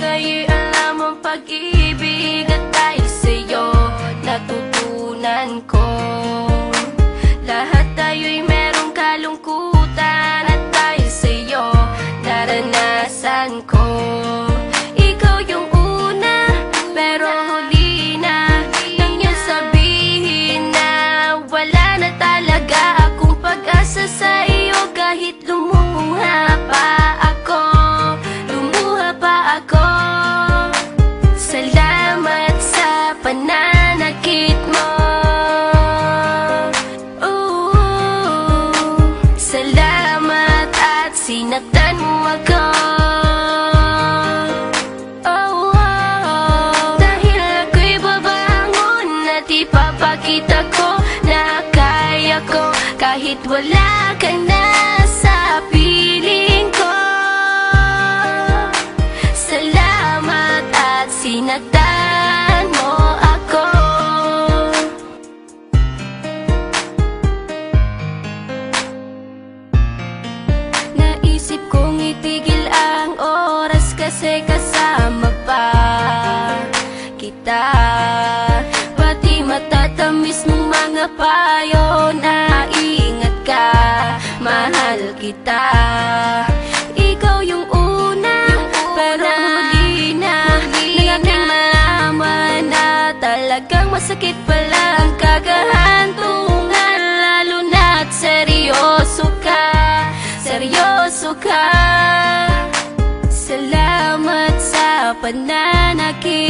Lahat ay alam ang pag-ibig ipapakita ko na kaya ko kahit wala ka na sa piling ko. Salamat at sinaktan mo ako. Naisip kong itigil ang oras kasi kasama pa kita payo na ingat ka Mahal kita. Ikaw yung una, pero huli na Nang aking malaman na talagang masakit pala ang kagahantungan. Lalo na't seryoso ka seryoso ka. Salamat sa pananakit